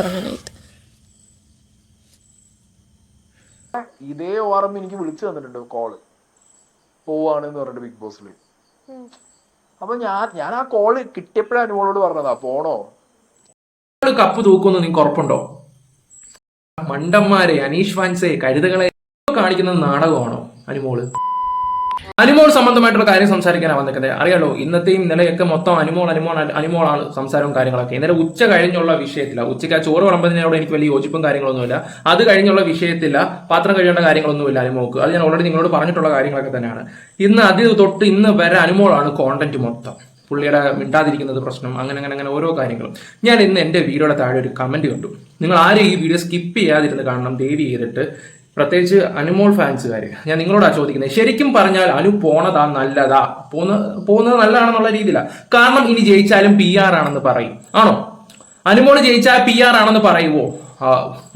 ഇറങ്ങാനായിട്ട്. ഇതേ ഓർമ്മ എനിക്ക് വിളിച്ചു തന്നിട്ടുണ്ട് കോൾ പോവാണെന്ന് പറഞ്ഞിട്ട് ബിഗ് ബോസിൽ അപ്പൊ ഞാൻ ഞാൻ ആ കോൾ കിട്ടിയപ്പോഴാണ് അനുമോളോട് പറഞ്ഞതാ. പോണോ? ഒരു കപ്പ് തൂക്കുമെന്ന് നിങ്ങൾക്ക് ഉറപ്പുണ്ടോ? മണ്ടന്മാരെ അനീഷ് ഫാൻസെ കരുതകളെ കാണിക്കുന്ന നാടകമാണോ അനുമോൾ? അനുമോൾ സംബന്ധമായിട്ടുള്ള കാര്യം സംസാരിക്കാനാണ് വന്നിരിക്കുന്നത്. അറിയാലോ ഇന്നത്തെയും ഇന്നലെയൊക്കെ മൊത്തം അനുമോൾ അനുമോൾ അനുമോളാണ് സംസാരവും കാര്യങ്ങളൊക്കെ. ഇന്നലെ ഉച്ച കഴിഞ്ഞുള്ള വിഷയത്തില ഉച്ചയ്ക്ക് ആ ചോറ് വിളമ്പതിനോട് എനിക്ക് വലിയ യോജിപ്പും കാര്യങ്ങളൊന്നുമില്ല. അത് കഴിഞ്ഞുള്ള വിഷയത്തില്ല പാത്രം കഴിയേണ്ട കാര്യങ്ങളൊന്നുമില്ല അനുമോക്ക് അത് ഞാൻ ഓൾറെഡി നിങ്ങളോട് പറഞ്ഞിട്ടുള്ള കാര്യങ്ങളൊക്കെ തന്നെയാണ്. ഇന്ന് അതിൽ തൊട്ട് ഇന്ന് വരെ അനുമോളാണ് കോണ്ടന്റ് മൊത്തം. പുള്ളിയുടെ മിണ്ടാതിരിക്കുന്നത് പ്രശ്നം അങ്ങനെ അങ്ങനെ അങ്ങനെ ഓരോ കാര്യങ്ങളും. ഞാൻ ഇന്ന് എന്റെ വീഡിയോയുടെ താഴെ ഒരു കമന്റ് കണ്ടു. നിങ്ങൾ ആരും ഈ വീഡിയോ സ്കിപ്പ് ചെയ്യാതിരുന്ന് കാണണം ദയവ് ചെയ്തിട്ട്. പ്രത്യേകിച്ച് അനുമോൾ ഫാൻസുകാർ ഞാൻ നിങ്ങളോടാ ചോദിക്കുന്നത് ശരിക്കും പറഞ്ഞാൽ അനു പോണതാ നല്ലതാ? പോന്ന പോകുന്നത് നല്ലതാണെന്നുള്ള രീതിയിലാണ് കാരണം ഇനി ജയിച്ചാലും പി ആർ ആണെന്ന് പറയും. ആണോ? അനുമോൾ ജയിച്ചാൽ പി ആർ ആണെന്ന് പറയുമോ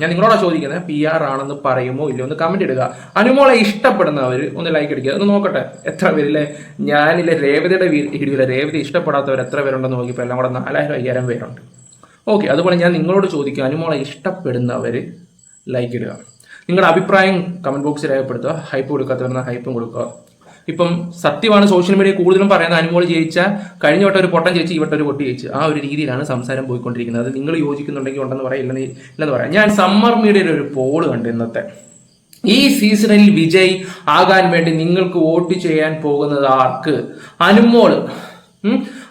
ഞാൻ നിങ്ങളോടാ ചോദിക്കുന്നത് പി ആർ ആണെന്ന് പറയുമോ ഇല്ലയോ ഒന്ന് കമന്റ് ഇടുക. അനുമോളെ ഇഷ്ടപ്പെടുന്നവർ ഒന്ന് ലൈക്ക് അടിക്കുക. ഒന്ന് നോക്കട്ടെ എത്ര പേരില്ലേ ഞാനില്ലേ രേവതിയുടെ വീഡിയോയിലെ രേവതി ഇഷ്ടപ്പെടാത്തവർ എത്ര പേരുണ്ടെന്ന് നോക്കിയപ്പോൾ എല്ലാം കൂടെ നാലായിരം അയ്യായിരം പേരുണ്ട്. ഓക്കെ അതുപോലെ ഞാൻ നിങ്ങളോട് ചോദിക്കുക അനുമോളെ ഇഷ്ടപ്പെടുന്നവർ ലൈക്ക് ഇടുക. നിങ്ങളുടെ അഭിപ്രായം കമന്റ് ബോക്സിൽ രേഖപ്പെടുത്തുക. ഹൈപ്പ് കൊടുക്കാത്തവരുന്ന ഹൈപ്പും കൊടുക്കുക. ഇപ്പം സത്യമാണ് സോഷ്യൽ മീഡിയ കൂടുതലും പറയുന്ന അനുമോൾ ജയിച്ച കഴിഞ്ഞ വട്ടം ഒരു പൊട്ടം ജയിച്ച് ഈ വട്ടം ഒരു പൊട്ടി ജയിച്ച്. ആ ഒരു രീതിയിലാണ് സംസാരം പോയിക്കൊണ്ടിരിക്കുന്നത്. അത് നിങ്ങൾ യോജിക്കുന്നുണ്ടെങ്കിൽ ഉണ്ടെന്ന് പറയാം ഇല്ലെന്ന് ഇല്ലെന്ന് പറയാം. ഞാൻ സമ്മർ മീഡിയയിൽ ഒരു പോൾ കണ്ടു ഇന്നത്തെ. ഈ സീസണിൽ വിജയ് ആകാൻ വേണ്ടി നിങ്ങൾക്ക് വോട്ട് ചെയ്യാൻ പോകുന്നത് ആർക്ക്? അനുമോൾ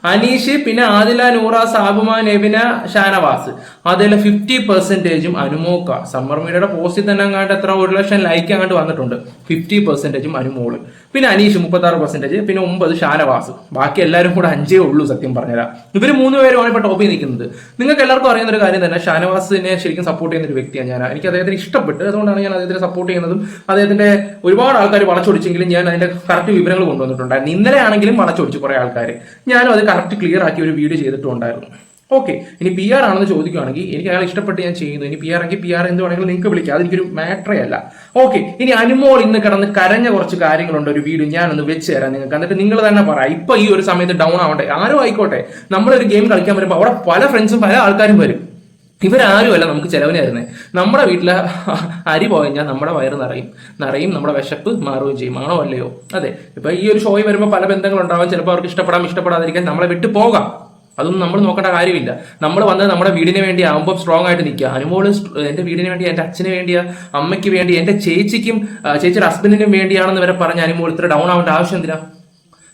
അനീഷ് പിന്നെ ആദില നൂറ സാബുമാൻ എബിന ഷാനവാസ്. അതിൽ ഫിഫ്റ്റി പെർസെന്റേജും അനുമോക്ക. മീഡിയയുടെ പോസ്റ്റിൽ തന്നെ അങ്ങാണ്ട് എത്ര ഒരു ലക്ഷം ലൈക്ക് അങ്ങോട്ട് വന്നിട്ടുണ്ട്. ഫിഫ്റ്റി പെർസെന്റേജും അനുമോൾ. പിന്നെ അനീഷ് മുപ്പത്തി ആറ് പെർസെന്റേജ് പിന്നെ ഒമ്പത് ഷാനവാസ്. ബാക്കി എല്ലാവരും കൂടെ അഞ്ചേ ഉള്ളൂ സത്യം പറഞ്ഞുതരാം. ഇവർ മൂന്ന് പേരുമാണ് ഇപ്പൊ ടോപ്പിൽ നിൽക്കുന്നത്. നിങ്ങൾക്ക് എല്ലാവർക്കും അറിയുന്ന ഒരു കാര്യം തന്നെ ഷാനവാസിനെ ശരിക്കും സപ്പോർട്ട് ചെയ്യുന്ന ഒരു വ്യക്തിയാണ് ഞാൻ. എനിക്ക് അദ്ദേഹത്തിന് ഇഷ്ടപ്പെട്ട് അതുകൊണ്ടാണ് ഞാൻ അദ്ദേഹത്തിനെ സപ്പോർട്ട് ചെയ്യുന്നതും അദ്ദേഹത്തിന്റെ ഒരുപാട് ആൾക്കാർ വളച്ചൊടിച്ചെങ്കിലും ഞാൻ അതിന്റെ കറക്റ്റ് വിവരങ്ങൾ കൊണ്ടുവന്നിട്ടുണ്ടായിരുന്നു. ഇന്നലെ ആണെങ്കിലും വളച്ചൊടിച്ചു കുറേ ആൾക്കാർ ഞാനും അത് കറക്റ്റ് ക്ലിയർ ആക്കി ഒരു വീഡിയോ ചെയ്തിട്ടുണ്ടായിരുന്നു. ഓക്കെ ഇനി പി ആർ ആണെന്ന് ചോദിക്കുകയാണെങ്കിൽ എനിക്ക് അയാൾ ഇഷ്ടപ്പെട്ട് ഞാൻ ചെയ്യുന്നു. ഇനി പി ആർ എങ്കിൽ പി ആർ എന്ത് വേണമെങ്കിലും നിങ്ങൾക്ക് വിളിക്കാം. അതെനിക്കൊരു മാറ്ററേ അല്ല. ഓക്കെ ഇനി അനുമോൾ ഇന്ന് കിടന്ന് കരഞ്ഞ കുറച്ച് കാര്യങ്ങളുണ്ട്. ഒരു വീഡിയോ ഞാനൊന്ന് വെച്ച് തരാം നിങ്ങൾക്ക്. എന്നിട്ട് നിങ്ങൾ തന്നെ പറ. ഇപ്പൊ ഈ ഒരു സമയത്ത് ഡൗൺ ആവട്ടെ ആരും ആയിക്കോട്ടെ. നമ്മളൊരു ഗെയിം കളിക്കാൻ വരുമ്പോൾ അവിടെ പല ഫ്രണ്ട്സും പല ആൾക്കാരും വരും. ഇവരാരുമല്ല നമുക്ക് ചെലവിന് നമ്മുടെ വീട്ടിലെ അരി പോയഞ്ഞാൽ നമ്മുടെ വയറ് നിറയും. നിറയും നമ്മുടെ വിശപ്പ് മാറുകയും ചെയ്യും. ആണോ അല്ലയോ? അതെ. ഇപ്പൊ ഈ ഒരു ഷോയിൽ വരുമ്പോൾ പല ബന്ധങ്ങളുണ്ടാവാം. ചിലപ്പോൾ അവർക്ക് ഇഷ്ടപ്പെടാം ഇഷ്ടപ്പെടാതിരിക്കാൻ നമ്മളെ വിട്ടു പോകാം. അതൊന്നും നമ്മൾ നോക്കേണ്ട കാര്യമില്ല. നമ്മൾ വന്നത് നമ്മുടെ വീടിന് വേണ്ടി ആകുമ്പോൾ സ്ട്രോങ് ആയിട്ട് നിൽക്കുക. അനുമോൾ എന്റെ വീടിന് വേണ്ടി എന്റെ അച്ഛന് വേണ്ടിയ അമ്മയ്ക്ക് വേണ്ടി എന്റെ ചേച്ചിക്കും ചേച്ചിയുടെ ഹസ്ബൻഡിനും വേണ്ടിയാണെന്ന് വരെ പറഞ്ഞ അനുമോൾ ഇത്ര ഡൗൺ ആവേണ്ട ആവശ്യം എന്തിനാ?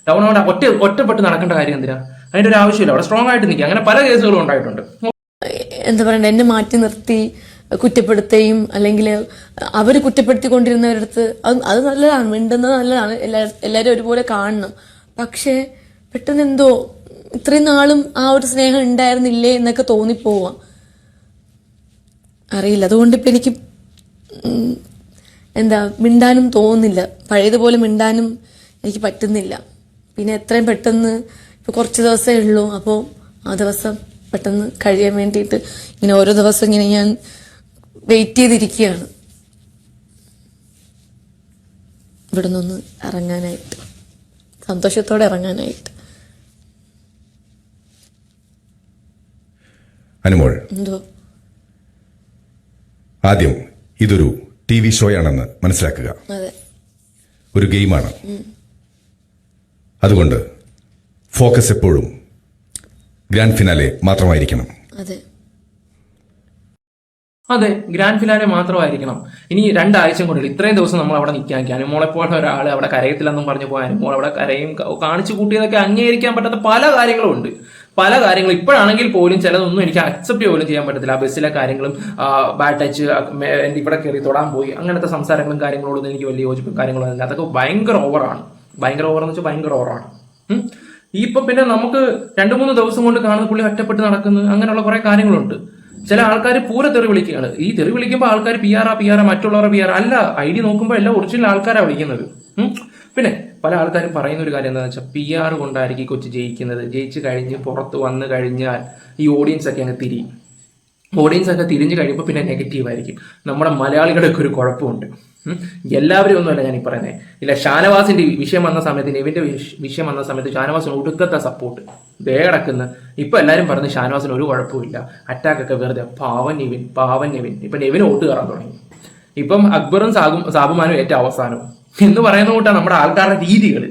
ഡൗൺ ആവേണ്ട ഒറ്റ ഒറ്റപ്പെട്ട് നടക്കേണ്ട കാര്യം എന്തിനാ? അതിന്റെ ഒരു ആവശ്യമില്ല. അവിടെ സ്ട്രോങ് ആയിട്ട് നിൽക്കുക. അങ്ങനെ പല കേസുകളും ഉണ്ടായിട്ടുണ്ട്. എന്താ പറയണ്ട എന്നെ മാറ്റി നിർത്തി കുറ്റപ്പെടുത്തുകയും അല്ലെങ്കിൽ അവർ കുറ്റപ്പെടുത്തിക്കൊണ്ടിരുന്നവരടുത്ത് അത് അത് നല്ലതാണ്. മിണ്ടുന്നത് നല്ലതാണ്. എല്ലാ എല്ലാവരും ഒരുപോലെ കാണണം. പക്ഷേ പെട്ടെന്ന് എന്തോ ഇത്രയും നാളും ആ ഒരു സ്നേഹം ഉണ്ടായിരുന്നില്ലേ എന്നൊക്കെ തോന്നിപ്പോവാം. അറിയില്ല. അതുകൊണ്ട് ഇപ്പം എനിക്ക് എന്താ മിണ്ടാനും തോന്നുന്നില്ല. പഴയതുപോലെ മിണ്ടാനും എനിക്ക് പറ്റുന്നില്ല. പിന്നെ എത്രയും പെട്ടെന്ന് ഇപ്പൊ കുറച്ച് ദിവസമേ ഉള്ളൂ. അപ്പോൾ ആ ദിവസം പെട്ടെന്ന് കഴിയാൻ വേണ്ടിയിട്ട് ഇങ്ങനെ ഓരോ ദിവസം ഇങ്ങനെ ഞാൻ വെയിറ്റ് ചെയ്തിരിക്കുകയാണ്. ഇവിടെ ഇറങ്ങാനായിട്ട്. സന്തോഷത്തോടെ ഇറങ്ങാനായിട്ട്. അനുമോൾ. ആദ്യം ഇതൊരു ടി വി ഷോയാണെന്ന് മനസ്സിലാക്കുക. ഒരു ഗെയിമാണ്. അതുകൊണ്ട് ഫോക്കസ് എപ്പോഴും ഗ്രാൻഡ് ഫിനാലെ മാത്രമായിരിക്കണം. അതെ. അതെ ഗ്രാൻഡ് ഫിനാലെ മാത്രമായിരിക്കണം. ഇനി രണ്ടാഴ്ച കൊണ്ടില്ല ഇത്രയും ദിവസം നമ്മൾ അവിടെ നിൽക്കാൻ അനുമോളെ പോലെ ഒരാൾ അവിടെ കരയത്തില്ലെന്നും പറഞ്ഞു പോയാൽ അനുമോൾ അവിടെ കരയും കാണിച്ചു കൂട്ടിയതൊക്കെ അംഗീകരിക്കാൻ പറ്റാത്ത പല കാര്യങ്ങളും ഉണ്ട്. പല കാര്യങ്ങളും ഇപ്പോഴാണെങ്കിൽ പോലും ചിലതൊന്നും എനിക്ക് അക്സെപ്റ്റ് പോലും ചെയ്യാൻ പറ്റത്തില്ല. ആ ബസ്സിലെ കാര്യങ്ങളും ബാഡ് ടച്ച് ഇവിടെ കയറി തൊടാൻ പോയി അങ്ങനത്തെ സംസാരങ്ങളും കാര്യങ്ങളോടൊന്നും എനിക്ക് വലിയ യോജിപ്പും കാര്യങ്ങളും അതൊക്കെ ഭയങ്കര ഓവറാണ് ഭയങ്കര ഓവർ എന്ന് വെച്ചാൽ ഭയങ്കര ഓവറാണ് ഇപ്പൊ പിന്നെ നമുക്ക് രണ്ടു മൂന്ന് ദിവസം കൊണ്ട് കാണുന്ന പുള്ളി ഒറ്റപ്പെട്ട് നടക്കുന്നു അങ്ങനെയുള്ള കുറെ കാര്യങ്ങളുണ്ട്. ചില ആൾക്കാർ പൂര തെറി വിളിക്കുകയാണ്. ഈ തെറി വിളിക്കുമ്പോൾ ആൾക്കാർ പി ആർ ആ പി ആർ മറ്റുള്ളവരെ പി ആർ അല്ല ഐ ഡി നോക്കുമ്പോൾ എല്ലാം ഒറിജിനൽ ആൾക്കാരാണ് വിളിക്കുന്നത്. പിന്നെ പല ആൾക്കാരും പറയുന്ന ഒരു കാര്യം എന്താണെന്ന് വെച്ചാൽ പി ആർ കൊണ്ടായിരിക്കും കൊച്ചു ജയിക്കുന്നത്. ജയിച്ച് കഴിഞ്ഞ് പുറത്ത് വന്നു കഴിഞ്ഞാൽ ഈ ഓഡിയൻസ് ഒക്കെ അങ്ങ് തിരിയും. ഓഡിയൻസ് ഒക്കെ തിരിഞ്ഞു കഴിയുമ്പോൾ പിന്നെ നെഗറ്റീവ് ആയിരിക്കും. നമ്മുടെ മലയാളികളൊക്കെ ഒരു കുഴപ്പമുണ്ട്. എല്ലാവരും ഒന്നുമല്ല ഞാൻ ഈ പറയുന്നത് ഇല്ല ഷാനവാസിന്റെ വിഷയം വന്ന സമയത്ത് നെവിന്റെ വിഷയം വന്ന സമയത്ത് ഷാനവാസിന് ഒടുക്കത്തെ സപ്പോർട്ട് ദേ കിടക്കുന്ന. ഇപ്പൊ എല്ലാവരും പറഞ്ഞ് ഷാനവാസിന് ഒരു കുഴപ്പമില്ല അറ്റാക്ക് ഒക്കെ വെറുതെ. പാവൻ നെവിൻ പാവൻ നെവിൻ. ഇപ്പൊ നെവിൻ ഓട്ട് കയറാൻ തുടങ്ങി. ഇപ്പം അക്ബറും സാബും സാബുമാനും ഏറ്റവും അവസാനവും എന്ന് പറയുന്ന കൂട്ടാണ് നമ്മുടെ ആൾക്കാരുടെ രീതികൾ.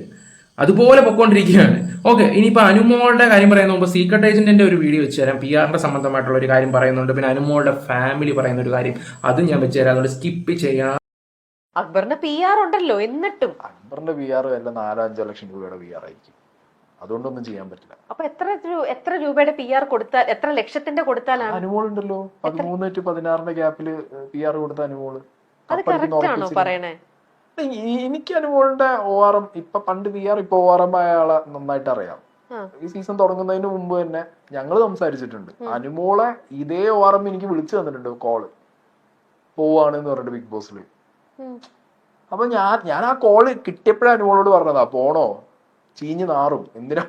അതുപോലെ പൊക്കോണ്ടിരിക്കുകയാണ്. ഓക്കെ ഇനിയിപ്പോൾ അനുമോളുടെ കാര്യം പറയുന്ന മുമ്പ് സീക്രട്ട് ഏജന്റിന്റെ ഒരു വീഡിയോ വെച്ച് തരാം. പി ആറിന്റെ സംബന്ധമായിട്ടുള്ള ഒരു കാര്യം പറയുന്നുണ്ട്. പിന്നെ അനുമോളുടെ ഫാമിലി പറയുന്ന ഒരു കാര്യം. അതും ഞാൻ വെച്ച് തരാം. അതുകൊണ്ട് സ്കിപ്പ് ചെയ്യാം അക്ബറിന്റെ പി ആർ ഉണ്ടല്ലോ എന്നിട്ടും. അക്ബറിന്റെ പി ആർ വല്ല നാലോ അഞ്ചോ ലക്ഷം രൂപയുടെ പി ആർ ആയിരിക്കും. അതുകൊണ്ടൊന്നും ചെയ്യാൻ പറ്റില്ല. അപ്പൊ എത്ര എത്ര രൂപയുടെ പി ആർ കൊടുത്താൽ എത്ര ലക്ഷത്തിന്റെ കൊടുത്താലാണ്? അനുമോൾ ഉണ്ടല്ലോ. പതിമൂന്ന് ടു പതിനാറിന്റെ ഗ്യാപ്പിൽ പി ആർ കൊടുത്ത അനുമോൾ. അത് കറക്റ്റ് ആണോ പറയണേ? എനിക്ക് അനുഭവന്റെ ഒ ആർ എം ഇപ്പൊ പണ്ട് വി ആർ ഇപ്പൊ ഒ ആർ എം ആയ ആളെ നന്നായിട്ട് അറിയാം. ഈ സീസൺ തുടങ്ങുന്നതിന് മുമ്പ് തന്നെ ഞങ്ങൾ സംസാരിച്ചിട്ടുണ്ട്. അനുമോളെ ഇതേ ഒ ആർ എം എനിക്ക് വിളിച്ചു തന്നിട്ടുണ്ട് കോൾ പോവാണ് എന്ന് പറഞ്ഞിട്ട് ബിഗ് ബോസിൽ. അപ്പൊ ഞാൻ ഞാൻ ആ കോൾ കിട്ടിയപ്പോഴേ അനുമോളോട് പറഞ്ഞതാ. പോണോ? ചീഞ്ഞ് നാറും. എന്തിനാ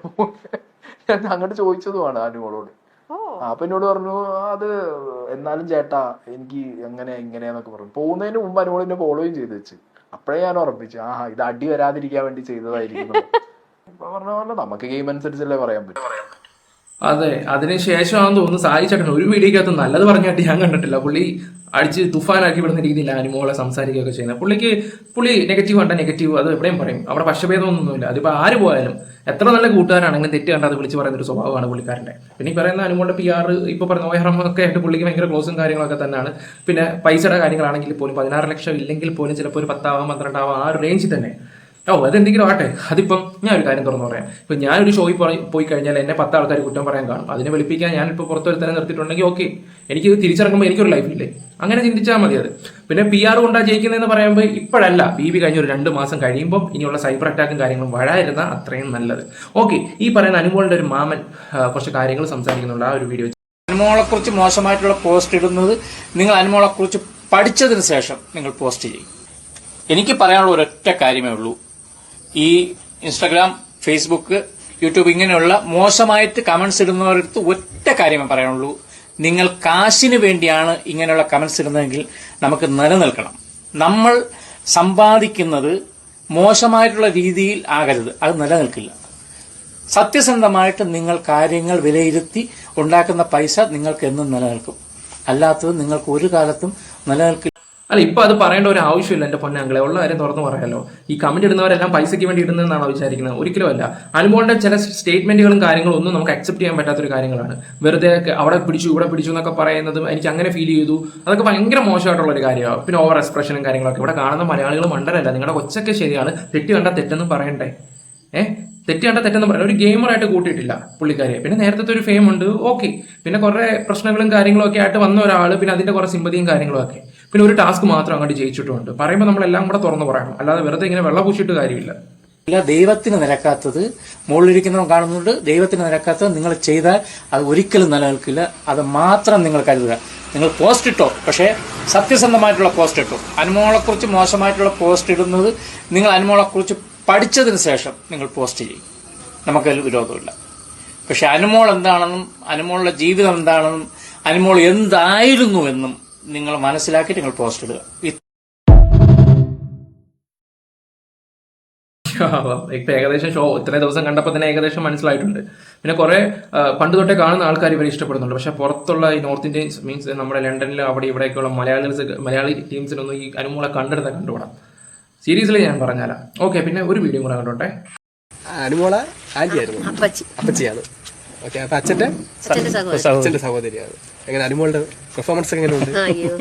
ഞാൻ അങ്ങോട്ട് ചോദിച്ചതുമാണ് അനുമോളോട്. അപ്പൊ എന്നോട് പറഞ്ഞു അത് എന്നാലും ചേട്ടാ എനിക്ക് എങ്ങനെ എന്നൊക്കെ പറഞ്ഞു. പോകുന്നതിന് മുമ്പ് അനുമോൾ എന്നെ ഫോളോയും ചെയ്ത് വെച്ച്. അപ്പോഴേ ഞാൻ ഉറപ്പിച്ചു. ആഹാ ഇത് അടി വരാതിരിക്കാൻ വേണ്ടി ചെയ്തതായിരിക്കും പറഞ്ഞ പോലെ നമുക്ക് ഗെയിം അനുസരിച്ചല്ലേ പറയാൻ പറ്റും. അതെ അതിനുശേഷമാണെന്ന് തോന്നുന്നു സായി ചേട്ടൻ ഒരു വീഡിയോക്കകത്ത് നല്ലത് പറഞ്ഞായിട്ട് ഞാൻ കണ്ടിട്ടില്ല. പുള്ളി അടിച്ച് തുഫാനാക്കി വിടുന്ന രീതിയിൽ അനുമോളെ സംസാരിക്കുകയൊക്കെ ചെയ്യുന്നത്. പുള്ളിക്ക് പുള്ളി നെഗറ്റീവ് കണ്ട നെഗറ്റീവ് അത് എവിടെയും പറയും. അവിടെ പക്ഷഭേദമൊന്നുമില്ല. അതിപ്പോൾ ആര് പോയാലും എത്ര നല്ല കൂട്ടുകാരാണെങ്കിലും തെറ്റ് കണ്ട അത് വിളിച്ച് പറയുന്ന ഒരു സ്വഭാവമാണ് പുള്ളിക്കാരന്റെ. പിന്നെ ഈ പറയുന്ന അനുമോളുടെ പി ആർ ഇപ്പോൾ പറഞ്ഞ ഓഹരം ഒക്കെ ആയിട്ട് പുള്ളിക്ക് ഭയങ്കര ക്ലോസും കാര്യങ്ങളൊക്കെ തന്നെയാണ്. പിന്നെ പൈസയുടെ കാര്യങ്ങളാണെങ്കിൽ പോലും പതിനാറ് ലക്ഷം ഇല്ലെങ്കിൽ പോലും ചിലപ്പോൾ ഒരു പത്താവാം പന്ത്രണ്ടാവാം ആ ഒരു റേഞ്ചിൽ തന്നെ. ഓ അതെന്തെങ്കിലും ആട്ടെ അതിപ്പം ഞാൻ ഒരു കാര്യം തുറന്നു പറയാം. ഇപ്പം ഞാനൊരു ഷോയിൽ പോയി കഴിഞ്ഞാൽ എന്നെ പത്ത് ആൾക്കാർ കുറ്റം പറയാൻ കാണും. അതിനെ വെളുപ്പിക്കാൻ ഞാനിപ്പോൾ പുറത്തൊരുത്തനെ നിർത്തിയിട്ടുണ്ടെങ്കിൽ ഓക്കെ. എനിക്ക് തിരിച്ചിറങ്ങുമ്പോൾ എനിക്കൊരു ലൈഫില്ലേ? അങ്ങനെ ചിന്തിച്ചാൽ മതി അത്. പിന്നെ പി ആർ കൊണ്ടാ ജയിക്കുന്നതെന്ന് പറയുമ്പോൾ ഇപ്പോഴല്ല. ബി ബി കഴിഞ്ഞ ഒരു രണ്ട് മാസം കഴിയുമ്പോൾ ഇനിയുള്ള സൈബർ അറ്റാക്കും കാര്യങ്ങളും വരാതിരുന്ന അത്രയും നല്ലത്. ഓക്കെ ഈ പറയുന്ന അനുമോളിന്റെ ഒരു മാമൻ കുറച്ച് കാര്യങ്ങൾ സംസാരിക്കുന്നുണ്ട് ആ ഒരു വീഡിയോ അനുമോളെക്കുറിച്ച് മോശമായിട്ടുള്ള പോസ്റ്റ് ഇടുന്നത് നിങ്ങൾ അനുമോളെക്കുറിച്ച് പഠിച്ചതിന് ശേഷം നിങ്ങൾ പോസ്റ്റ് ചെയ്യും. എനിക്ക് പറയാനുള്ള ഒരൊറ്റ കാര്യമേ ഉള്ളൂ. ഈ ഇൻസ്റ്റാഗ്രാം ഫേസ്ബുക്ക് യൂട്യൂബ് ഇങ്ങനെയുള്ള മോശമായിട്ട് കമന്റ്സ് ഇടുന്നവരടുത്ത് ഒറ്റ കാര്യമേ പറയാനുള്ളൂ. നിങ്ങൾ കാശിന് വേണ്ടിയാണ് ഇങ്ങനെയുള്ള കമന്റ്സ് ഇടുന്നതെങ്കിൽ നമുക്ക് നിലനിൽക്കണം. നമ്മൾ സമ്പാദിക്കുന്നത് മോശമായിട്ടുള്ള രീതിയിൽ ആകരുത്. അത് നിലനിൽക്കില്ല. സത്യസന്ധമായിട്ട് നിങ്ങൾ കാര്യങ്ങൾ വിലയിരുത്തി ഉണ്ടാക്കുന്ന പൈസ നിങ്ങൾക്ക് എന്നും നിലനിൽക്കും. അല്ലാത്തത് നിങ്ങൾക്ക് ഒരു കാലത്തും നിലനിൽക്കില്ല. അല്ല ഇപ്പൊ അത് പറയേണ്ട ഒരു ആവശ്യമില്ല എന്റെ പൊന്നാങ്കളെ ഉള്ള കാര്യം തുറന്നു പറയാലോ. ഈ കമന്റ് ഇടുന്നവരെല്ലാം പൈസയ്ക്ക് വേണ്ടി ഇടുന്നതെന്നാണോ വിചാരിക്കുന്നത് ഒരിക്കലും അല്ല. അനുമോളുടെ ചില സ്റ്റേറ്റ്മെന്റുകളും കാര്യങ്ങളും ഒന്നും നമുക്ക് അക്സെപ്റ്റ് ചെയ്യാൻ പറ്റാത്ത ഒരു കാര്യങ്ങളാണ്. വെറുതെ അവിടെ പിടിച്ചു ഇവിടെ പിടിച്ചു എന്നൊക്കെ പറയുന്നത് എനിക്ക് അങ്ങനെ ഫീൽ ചെയ്തു. അതൊക്കെ ഭയങ്കര മോശമായിട്ടുള്ള ഒരു കാര്യമാണ്. പിന്നെ ഓവർ എക്സ്പ്രഷനും കാര്യങ്ങളൊക്കെ. ഇവിടെ കാണുന്ന മലയാളികൾ മണ്ടരല്ല. നിങ്ങളുടെ കൊച്ചൊക്കെ ശരിയാണ്. തെറ്റ് കണ്ട തെറ്റെന്ന് പറയണ്ടേ? ഏഹ് തെറ്റ് കണ്ട തെറ്റെന്ന് പറയാം ഒരു ഗെയിമറായിട്ട് കൂട്ടിയിട്ടില്ല പുള്ളിക്കാരിയെ. പിന്നെ നേരത്തെ ഒരു ഫെയിം ഉണ്ട്. ഓക്കെ പിന്നെ കുറെ പ്രശ്നങ്ങളും കാര്യങ്ങളും ഒക്കെ ആയിട്ട് വന്ന ഒരാൾ പിന്നെ അതിന്റെ കുറെ സിമ്പതിയും കാര്യങ്ങളും ഒക്കെ. പിന്നെ ഒരു ടാസ്ക് മാത്രം അങ്ങോട്ട് ജയിച്ചിട്ടുണ്ട്. പറയുമ്പോൾ നമ്മളെല്ലാം കൂടെ തുറന്നു പറയണം. അല്ലാതെ വെറുതെ ഇങ്ങനെ വെള്ള പൂശിയിട്ട് കാര്യമില്ല. ഇല്ല ദൈവത്തിന് നിരക്കാത്തത് മുകളിലിരിക്കുന്നവൻ കാണുന്നുണ്ട്. ദൈവത്തിന് നിരക്കാത്തത് നിങ്ങൾ ചെയ്താൽ അത് ഒരിക്കലും നിലനിൽക്കില്ല. അത് മാത്രം നിങ്ങൾ കരുതുക. നിങ്ങൾ പോസ്റ്റ് ഇട്ടോ പക്ഷേ സത്യസന്ധമായിട്ടുള്ള പോസ്റ്റ് ഇട്ടോ. അനുമോളെക്കുറിച്ച് മോശമായിട്ടുള്ള പോസ്റ്റ് ഇടുന്നത് നിങ്ങൾ അനുമോളെക്കുറിച്ച് പഠിച്ചതിന് ശേഷം നിങ്ങൾ പോസ്റ്റ് ചെയ്യും. നമുക്കതിൽ വിരോധമില്ല. പക്ഷെ അനുമോൾ എന്താണെന്നും അനുമോളുടെ ജീവിതം എന്താണെന്നും അനുമോൾ എന്തായിരുന്നു എന്നും നിങ്ങൾ മനസ്സിലാക്കി നിങ്ങൾ പോസ്റ്റ് ഇടുക. ഇപ്പൊ ഏകദേശം ഷോ ഇത്രയും ദിവസം കണ്ടപ്പോൾ തന്നെ ഏകദേശം മനസ്സിലായിട്ടുണ്ട്. പിന്നെ കുറെ പണ്ട് തൊട്ടേ കാണുന്ന ആൾക്കാർ ഇവരെ ഇഷ്ടപ്പെടുന്നുണ്ട്. പക്ഷെ പുറത്തുള്ള ഈ നോർത്ത് ഇന്ത്യൻ മീൻസ് നമ്മുടെ ലണ്ടനിൽ അവിടെ ഇവിടെയൊക്കെയുള്ള മലയാളീസ് മലയാളി ടീംസിനൊന്നും ഈ അനുമൂളെ കണ്ടെടുത്ത കണ്ടുകൂടാം? സീരീസിൽ ഞാൻ പറഞ്ഞാലാ ഓക്കെ പിന്നെ ഒരു വീഡിയോ കൂടെ കണ്ടോട്ടെ? അനുമോള ആന്റിയായിരുന്നു അപ്പച്ചിയാണ്. ഓക്കെ അപ്പൊ അച്ഛന്റെ സഹോദരിയാണ്. എങ്ങനെ അനുമോളുടെ പെർഫോമൻസ് എങ്ങനെയുണ്ട്? അയ്യോ.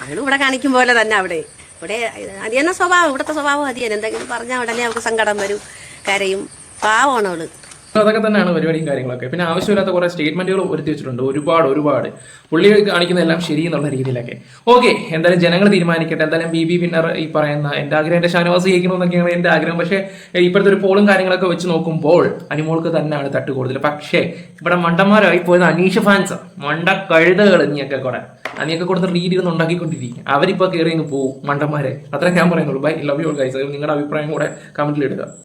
അവൾ ഇവിടെ കാണിക്കും പോലെ തന്നെ അവിടെ. ഇവിടെ അത് സ്വഭാവം ഇവിടുത്തെ സ്വഭാവം അത്. തന്നെ എന്തെങ്കിലും പറഞ്ഞാൽ ഉടനെ അവൾക്ക് സങ്കടം വരും. കരയും. പാവമാണ് അവൾ. അതൊക്കെ തന്നെയാണ് പരിപാടിയും കാര്യങ്ങളൊക്കെ. പിന്നെ ആവശ്യമില്ലാത്ത കുറെ സ്റ്റേറ്റ്മെന്റുകൾ ഒരു വെച്ചിട്ടുണ്ട്. ഒരുപാട് ഒരുപാട്. പുള്ളി കാണിക്കുന്ന എല്ലാം ശരി എന്നുള്ള രീതിയിലൊക്കെ. ഓക്കെ എന്തായാലും ജനങ്ങൾ തീരുമാനിക്കട്ടെ. എന്തായാലും ബി ബി വിന്നർ ഈ പറയുന്ന എന്റെ ആഗ്രഹം എന്റെ ഷാനവാസ് ജയിക്കണമെന്നൊക്കെയാണ് എന്റെ ആഗ്രഹം. പക്ഷേ ഇപ്പോഴത്തെ ഒരു പോളും കാര്യങ്ങളൊക്കെ വെച്ച് നോക്കുമ്പോൾ അനിമോൾക്ക് തന്നെയാണ് തട്ട് കൂടുതൽ പക്ഷേ ഇവിടെ മണ്ടന്മാരായി പോയത് അനീഷ് ഫാൻസ് മണ്ട കഴുതകൾ നീയൊക്കെ കൂടെ. അനിയൊക്കെ കൊടുത്ത റീഡ് ചെയ്ത് ഉണ്ടാക്കിക്കൊണ്ടിരിക്കും അവരിപ്പോ കയറി അങ്ങ് മണ്ടന്മാരെ. അത്രേ ഞാൻ പറയുന്നുള്ളൂ. ബൈ ലവ് യു ഗൈസ് നിങ്ങളുടെ അഭിപ്രായം കൂടെ കമന്റിൽ ഇടുക.